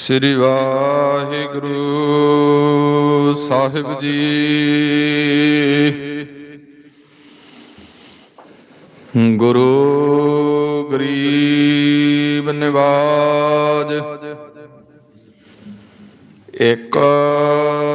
ਸ੍ਰੀ ਵਾਹਿਗੁਰੂ ਸਾਹਿਬ ਜੀ। ਗੁਰੂ ਗਰੀਬ ਨਿਵਾਜ ਇਕ ਓੰਕਾਰ।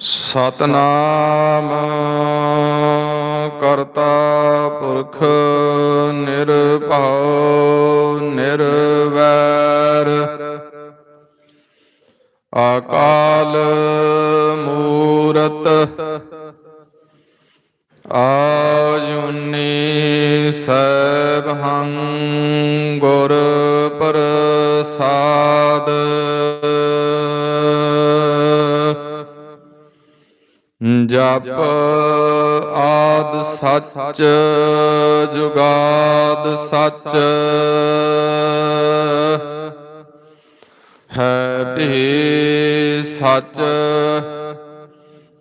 ਸਤਨਾਮ ਕਰਤਾ ਪੁਰਖ ਨਿਰਭਉ ਨਿਰਵੈਰ। ਅਕਾਲ ਹੈ ਸੱਚ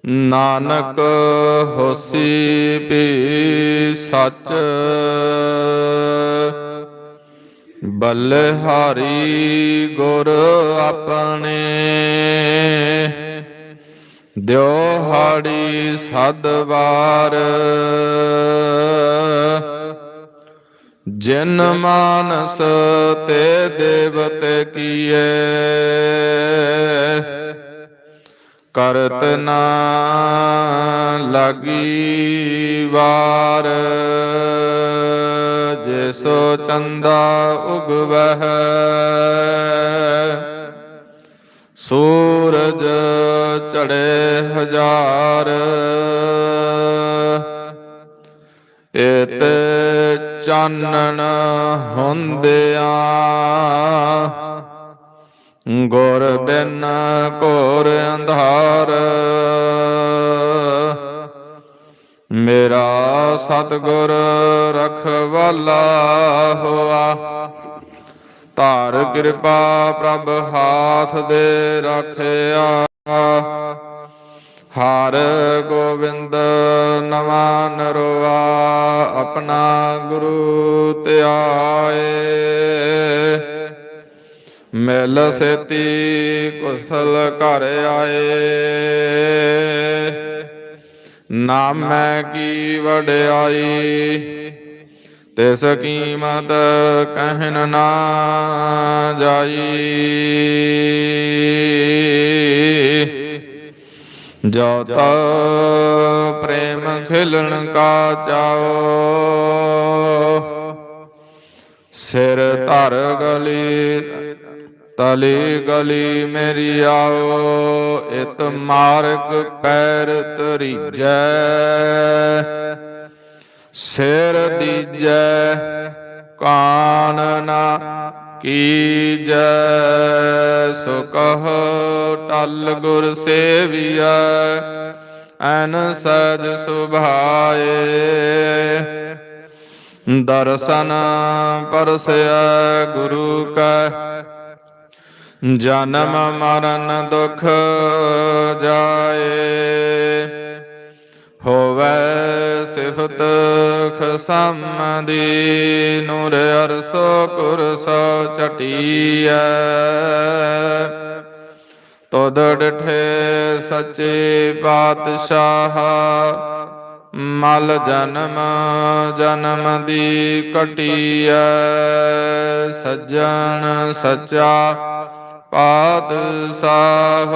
ਨਾਨਕ ਹੋਸੀ ਵੀ ਸੱਚ। ਬਲਿਹਾਰੀ ਗੁਰ ਆਪਣੇ ਦਿਓ ਸਦਵਾਰ। ਜਿਨ ਮਾਨਸ ਤੇ ਦੇਵਤੇ ਕੀਏ। ਕਰਤ ਨਾ ਲਾਗੀ ਵਾਰ ਜਿਸੋ ਚੰਦਾ ਉਗਵਹਿ। ਸੂਰਜ ਚੜੇ ਹਜ਼ਾਰ ਇਤ ਚਾਨਣ ਹੁੰਦਿਆਂ ਗੁਰ ਬਿਨ ਕੋਰ ਅੰਧਾਰ। ਮੇਰਾ ਸਤਗੁਰ ਰਖਵਾਲਾ ਹੋਆ, ਧਾਰ ਕਿਰਪਾ ਪ੍ਰਭ ਹਾਥ ਦੇ ਰੱਖਿਆ। ਹਰ ਗੋਬਿੰਦ ਨਵਾ ਨਰਵਾ ਆਪਣਾ ਗੁਰੂ ਧਿਆਏ ਮਿਲ ਸੇਤੀ ਕੁਸਲ ਘਰ ਆਏ। ਨਾਮੈ ਕੀ ਵਡਿਆਈ, ਤਿਸ ਕੀਮਤ ਕਹਿਨ ਨਾ ਜਾਈ। ਜੋ ਤਾ ਪ੍ਰੇਮ ਖਿਲਣ ਕਾ ਚਾਓ। ਸਿਰ ਧਰ ਗਲੀ, ਤਲੀ ਗਲੀ ਮੇਰੀ ਆਓ। ਇਤ ਮਾਰਗ ਪੈਰ ਤਰੀਜੈ ਸਿਰ ਦੀਜੈ, ਕਾਨ ਨਾ ਕੀਜੈ ਸੋ ਕਹੋ ਟਲ ਗੁਰ ਸੇਵੀਐ, ਐਨ ਸਜ ਸੁਭਾਏ। ਦਰਸ਼ਨ ਪਰਸਿਆ ਗੁਰੂ ਕੈ, ਜਨਮ ਮਰਨ ਦੁਖ ਜਾਏ। ਹੋਵੇ ਸਿਫਤ ਖਸਮ ਦੀ ਨੂਰ ਅਰਸੋ ਕੁਰਸੋ ਚਟੀਐ ਤੋਦ ਡਠੇ ਸੱਚੇ ਪਾਤਸ਼ਾਹ ਮਲ ਜਨਮ ਜਨਮ ਦੀ ਕਟੀਐ ਸੱਜਣ ਸੱਚਾ ਪਾਤਸ਼ਾਹ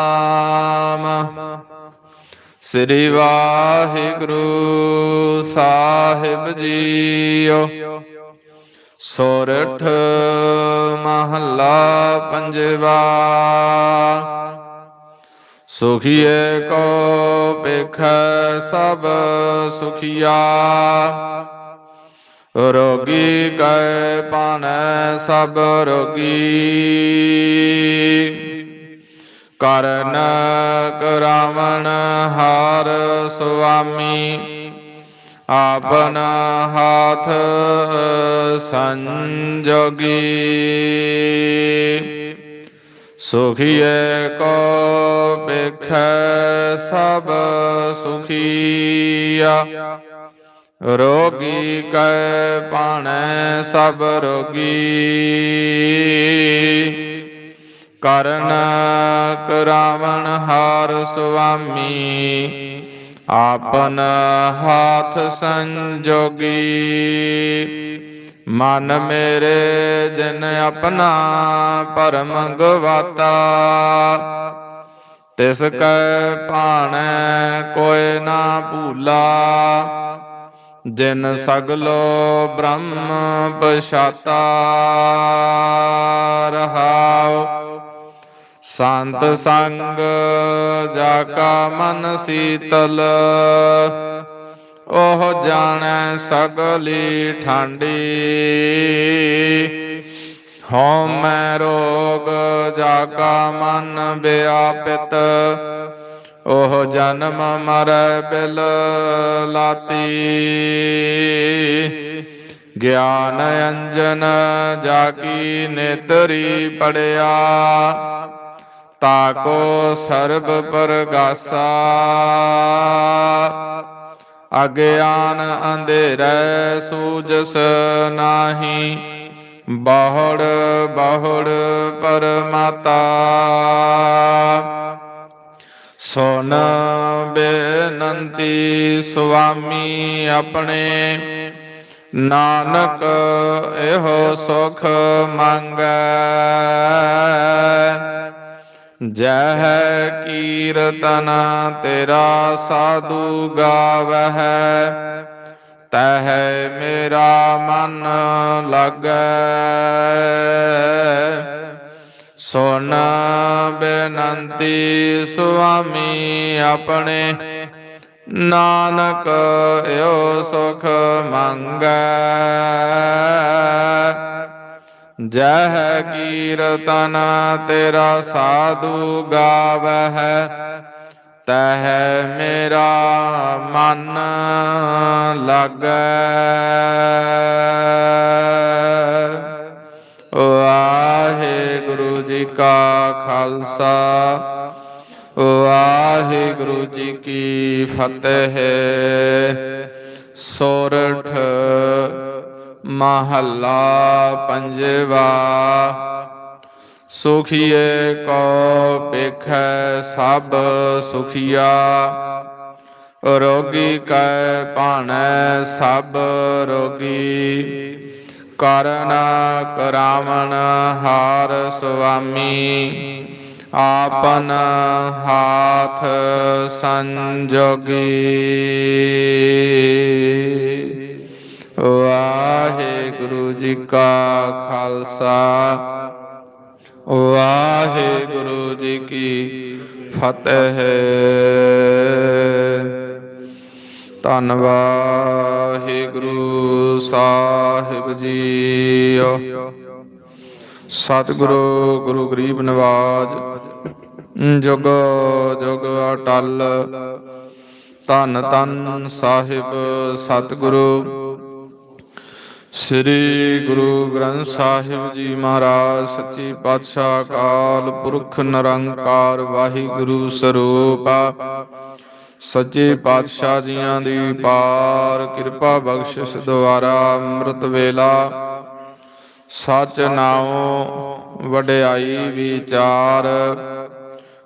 ਸ੍ਰੀ ਵਾਹਿਗੁਰੂ ਸਾਹਿਬ ਜੀਓ। ਸੋਰਠ ਮਹੱਲਾ ਪੰਜਵਾ। ਸੁਖੀਏ ਕੋ ਪੇਖੈ ਸਭ ਸੁਖੀਆ। ਰੋਗੀ ਕੈ ਪਾਣੈ ਸਭ ਰੋਗੀ। ਕਰਨ ਕਰਾਵਣ ਹਾਰ ਸੁਆਮੀ ਆਪਨ ਹਾਥ ਸੰਜੋਗੀ ਸੁਖੀਏ ਕੋ ਬਿਖੈ ਸਭ ਸੁਖੀਆ ਰੋਗੀ ਕੈ ਪਾਣੈ ਸਭ ਰੋਗੀ ਕਰਨ ਕਰਾਵਨ ਹਾਰ ਸੁਆਮੀ, ਆਪਨ ਹਾਥ ਸੰਜੋਗੀ। ਮਨ ਮੇਰੇ ਜਿਨ ਆਪਣਾ ਪਰਮ ਗਵਾਤਾ, ਤਿਸ ਕੈ ਭਾਣੈ ਕੋਇ ਨਾ ਭੂਲਾ। ਜਿਨ ਸਗਲੋ ਬ੍ਰਹਮ ਪਛਾਤਾ, ਰਹਾਉ ਸੰਤ ਸੰਗ ਜਾ ਕਾ ਮਨ ਸੀਤਲ। ਉਹ ਜਾਣੈ ਸਗਲੀ ਠਾਂਡੀ। ਹਉ ਮੈਂ ਰੋਗ ਜਾ ਕਾ ਮਨ ਵਿਆਪਿਤ। ਉਹ ਜਨਮ ਮਰੈ ਬਿਲ ਲਾਤੀ। ਗਿਆਨ ਅੰਜਨ ਜਾ ਕੀ ਨੇਤਰੀ ਪੜਿਆ। ਤਾਕੋ ਸਰਬ ਪਰਗਾਸਾ। ਅਗਿਆਨ ਅੰਧੇਰੈ ਸੂਜਸ ਨਾਹੀ। ਬਹੁੜ ਬਹੁੜ ਪਰਮਾਤਾ। ਸੁਨ ਬੇਨੰਤੀ ਸੁਆਮੀ ਆਪਣੇ। ਨਾਨਕ ਇਹੋ ਸੁਖ ਮੰਗੈ। ਜਹ ਕੀਰਤਨ ਤੇਰਾ ਸਾਧੂ ਗਾਵਹਿ, ਤਹ ਮੇਰਾ ਮਨ ਲੱਗੈ। ਸੁਨ ਬੇਨੰਤੀ ਸੁਆਮੀ ਆਪਣੇ, ਨਾਨਕ ਏਉ ਸੁਖ ਮੰਗੈ। ਜਹ ਕੀਰਤਨ, ਤੇਰਾ ਸਾਧੂ ਗਾਵਹਿ। ਤਹ ਮੇਰਾ ਮਨ ਲੱਗੈ। ਵਾਹਿਗੁਰੂ ਜੀ ਕਾ ਖਾਲਸਾ, ਵਾਹਿਗੁਰੂ ਜੀ ਕੀ ਫਤਿਹ। ਸੋਰਠ ਮਹੱਲਾ ਪੰਜਵਾ, ਸੁਖੀਏ ਕੋ ਪੇਖੈ ਸਭ ਸੁਖੀਆ, ਰੋਗੀ ਕੈ ਭਾਣੈ ਸਭ ਰੋਗੀ ਕਰਨ ਕਰਾਵਣ ਹਾਰ ਸੁਆਮੀ, ਆਪਨ ਹਾਥ ਸੰਜੋਗੀ। ਵਾਹਿਗੁਰੂ ਜੀ ਕਾ ਖਾਲਸਾ। ਵਾਹਿਗੁਰੂ ਜੀ ਕੀ ਫਤਿਹ। ਧੰਨ ਵਾਹਿਗੁਰੂ ਸਾਹਿਬ ਜੀਓ। ਸਤਿਗੁਰੂ, ਗੁਰੂ ਗਰੀਬ ਨਿਵਾਜ਼, ਜੁਗ ਜੁਗ ਅਟਲ। ਧੰਨ ਧੰਨ ਸਾਹਿਬ ਸਤਿਗੁਰੂ। ਸ੍ਰੀ ਗੁਰੂ ਗ੍ਰੰਥ ਸਾਹਿਬ ਜੀ ਮਹਾਰਾਜ, ਸੱਚੇ ਪਾਤਸ਼ਾਹ ਕਾਲ ਪੁਰਖ ਨਿਰੰਕਾਰ ਵਾਹਿਗੁਰੂ ਸਰੂਪ। ਸੱਚੇ ਪਾਤਸ਼ਾਹ ਜੀਆਂ ਦੀ ਪਾਰ ਕਿਰਪਾ ਬਖਸ਼ਿਸ਼ ਦੁਆਰਾ ਅੰਮ੍ਰਿਤ ਵੇਲਾ। ਸਚ ਨਾਉ ਵਡਿਆਈ ਵਿਚਾਰ,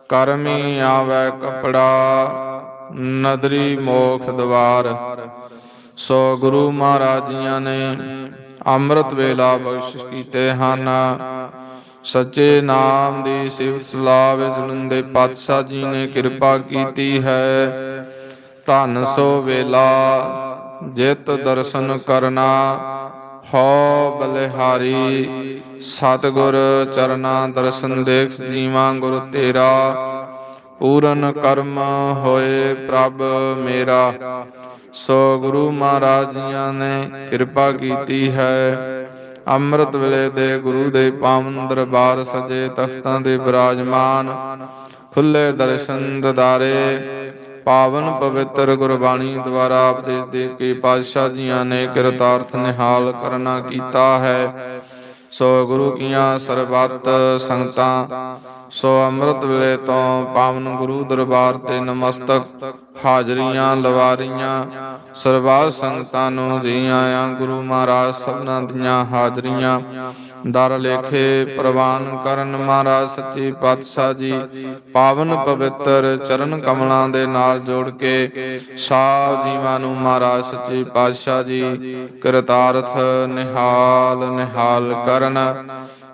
ਕਰਮੀ ਆਵੈ ਕਪੜਾ, ਨਦਰੀ ਮੋਖ ਦਵਾਰ। ਸੋ ਗੁਰੂ ਮਹਾਰਾਜ ਜੀਆਂ ਨੇ ਅੰਮ੍ਰਿਤ ਵੇਲਾ ਬਖਸ਼ਿਸ਼ ਕੀਤੇ ਹਨ। ਸੱਚੇ ਨਾਮ ਦੀ ਸਿਫਤ ਸਲਾਹ ਵਿੱਚ ਜੁਨੰਦੇ ਪਾਤਸ਼ਾਹ ਜੀ ਨੇ ਕਿਰਪਾ ਕੀਤੀ ਹੈ। ਧੰਨ ਸੋ ਵੇਲਾ, ਜਿਤ ਦਰਸ਼ਨ ਕਰਨਾ, ਹੋ ਬਲਿਹਾਰੀ, ਸਤਿਗੁਰ ਚਰਨਾ ਦਰਸ਼ਨ ਦੇਖ ਜੀਵਾਂ ਗੁਰ ਤੇਰਾ, ਪੂਰਨ ਕਰਮ ਹੋਏ ਪ੍ਰਭ ਮੇਰਾ। ਸੋ ਗੁਰੂ ਮਹਾਰਾਜ ਜੀਆਂ ਨੇ ਕਿਰਪਾ ਕੀਤੀ ਹੈ। ਅੰਮ੍ਰਿਤ ਵੇਲੇ ਦੇ ਗੁਰੂ ਦੇ ਪਾਵਨ ਦਰਬਾਰ ਸਜੇ ਤਖਤਾਂ ਦੇ ਬਿਰਾਜਮਾਨ, ਖੁੱਲੇ ਦਰਸ਼ਨ ਦਦਾਰੇ, ਪਾਵਨ ਪਵਿੱਤਰ ਗੁਰਬਾਣੀ ਦੁਆਰਾ ਉਪਦੇਸ਼ ਦੇ ਕੇ ਪਾਤਸ਼ਾਹ ਜੀਆਂ ਨੇ ਕਿਰਤਾਰਥ ਨਿਹਾਲ ਕਰਨਾ ਕੀਤਾ ਹੈ। ਸੋ ਗੁਰੂ ਕੀਆਂ ਸਰਬੱਤ ਸੰਗਤਾਂ ਸੋ ਅੰਮ੍ਰਿਤ ਵੇਲੇ ਤੋਂ ਪਾਵਨ ਗੁਰੂ ਦਰਬਾਰ ਤੇ ਨਮਸਤਕ, ਹਾਜ਼ਰੀਆਂ ਲਵਾਰੀਆਂ, ਸਰਬੱਤ ਸੰਗਤਾਂ ਨੂੰ ਜੀ ਆਇਆਂ, ਗੁਰੂ ਮਹਾਰਾਜ ਸਭਨਾਂ ਦੀਆਂ ਹਾਜ਼ਰੀਆਂ। ਦਰ ਲੇਖੇ ਪ੍ਰਵਾਨ ਕਰਨ ਮਹਾਰਾਜ ਸੱਚੇ ਪਾਤਸ਼ਾਹ ਜੀ, ਪਾਵਨ ਪਵਿੱਤਰ ਚਰਨ ਕਮਲਾਂ ਦੇ ਨਾਲ ਜੋੜ ਕੇ ਸਾਧ ਜੀਵਾਂ ਨੂੰ ਮਹਾਰਾਜ ਸੱਚੇ ਪਾਤਸ਼ਾਹ ਜੀ, ਕਰਤਾਰਥ ਨਿਹਾਲ ਨਿਹਾਲ ਕਰਨ।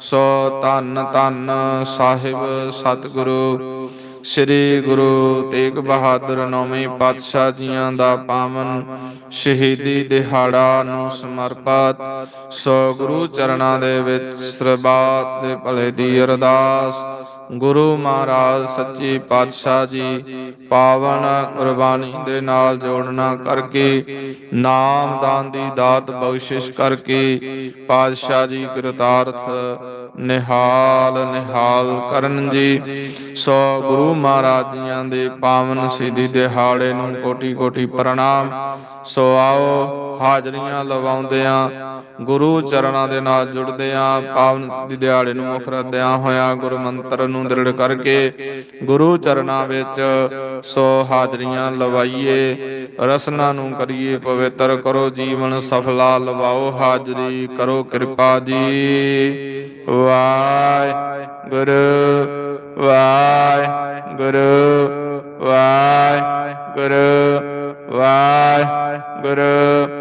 ਸੋ ਧੰਨ ਧੰਨ ਸਾਹਿਬ ਸਤਿਗੁਰੂ। ਸ੍ਰੀ ਗੁਰੂ ਤੇਗ ਬਹਾਦਰ ਨੌਵੇਂ ਪਾਤਸ਼ਾਹ ਜੀਆਂ ਦਾ ਪਾਵਨ ਸ਼ਹੀਦੀ ਦਿਹਾੜਾ ਨੂੰ ਸਮਰਪਿਤ ਸੋ ਗੁਰੂ ਚਰਨਾਂ ਦੇ ਵਿੱਚ ਸਰਬਾਤ ਦੇ ਭਲੇ ਦੀ ਅਰਦਾਸ ਗੁਰੂ ਮਹਾਰਾਜ, ਸੱਚੇ ਪਾਤਸ਼ਾਹ ਜੀ, ਪਾਵਨ ਕੁਰਬਾਨੀ ਦੇ ਨਾਲ ਜੋੜਨਾ ਕਰਕੇ ਨਾਮਦਾਨ ਦੀ ਦਾਤ ਬਖਸ਼ਿਸ਼ ਕਰਕੇ, ਪਾਤਸ਼ਾਹ ਜੀ ਕਰਤਾਰਥ ਨਿਹਾਲ ਨਿਹਾਲ ਕਰਨ ਜੀ। ਸੋ ਗੁਰੂ ਮਹਾਰਾਜ ਜੀਆਂ ਦੇ ਪਾਵਨ ਸਿੱਧੀ ਦਿਹਾੜੇ ਨੂੰ ਕੋਟੀ ਕੋਟੀ ਪ੍ਰਣਾਮ। ਸੋ ਆਓ ਹਾਜ਼ਰੀਆਂ ਲਵਾਉਂਦਿਆਂ, ਗੁਰੂ ਚਰਨਾਂ ਦੇ ਨਾਲ ਜੁੜਦੇ ਆ ਪਾਵਨ ਦੀ ਦਿਹਾੜੇ ਨੂੰ ਮੁਖ ਰੱਖਦਿਆਂ ਹੋਇਆਂ ਗੁਰੂ ਮੰਤਰ ਨੂੰ ਦ੍ਰਿੜ ਕਰਕੇ ਗੁਰੂ ਚਰਨਾਂ ਵਿੱਚ ਸੋ ਹਾਜ਼ਰੀਆਂ ਲਵਾਈਏ, ਰਸਨਾ ਨੂੰ ਕਰੀਏ ਪਵਿੱਤਰ ਕਰੋ ਜੀਵਨ ਸਫਲਾ, ਲਵਾਓ ਹਾਜ਼ਰੀ, ਕਰੋ ਕਿਰਪਾ ਜੀ। ਵਾਹਿ ਗੁਰੂ ਵਾਹਿ ਗੁਰੂ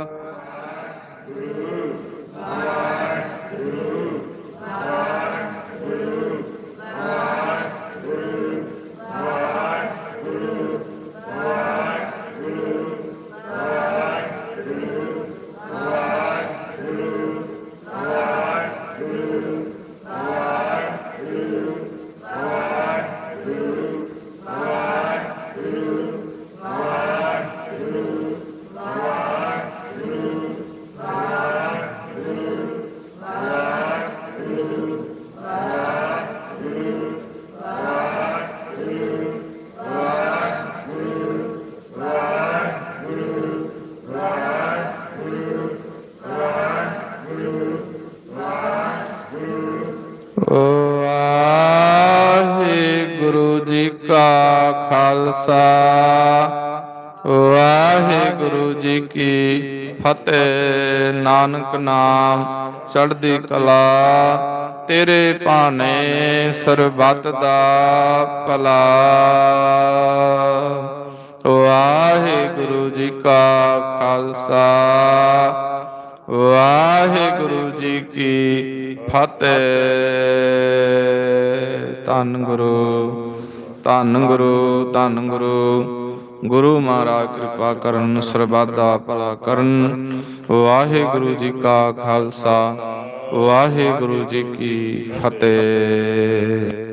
ਜੀ ਕਾ ਖਾਲਸਾ। ਵਾਹਿਗੁਰੂ ਜੀ ਕੀ ਫਤਿਹ। ਨਾਨਕ ਨਾਮ ਚੜਦੀ ਕਲਾ। ਤੇਰੇ ਭਾਣੇ ਸਰਬਤ ਦਾ ਭਲਾ। ਵਾਹਿਗੁਰੂ ਜੀ ਕਾ ਖਾਲਸਾ। ਵਾਹਿਗੁਰੂ ਜੀ ਕੀ ਫਤਿਹ। ਧੰਨ ਗੁਰੂ ਧੰਨ ਗੁਰੂ ਧੰਨ ਗੁਰੂ। ਗੁਰੂ ਮਹਾਰਾਜ ਕਿਰਪਾ ਕਰਨ, ਸਰਬੱਤ ਭਲਾ ਕਰਨ। ਵਾਹਿਗੁਰੂ ਜੀ ਕਾ ਖਾਲਸਾ, ਵਾਹਿਗੁਰੂ ਜੀ ਕੀ ਫਤਿਹ।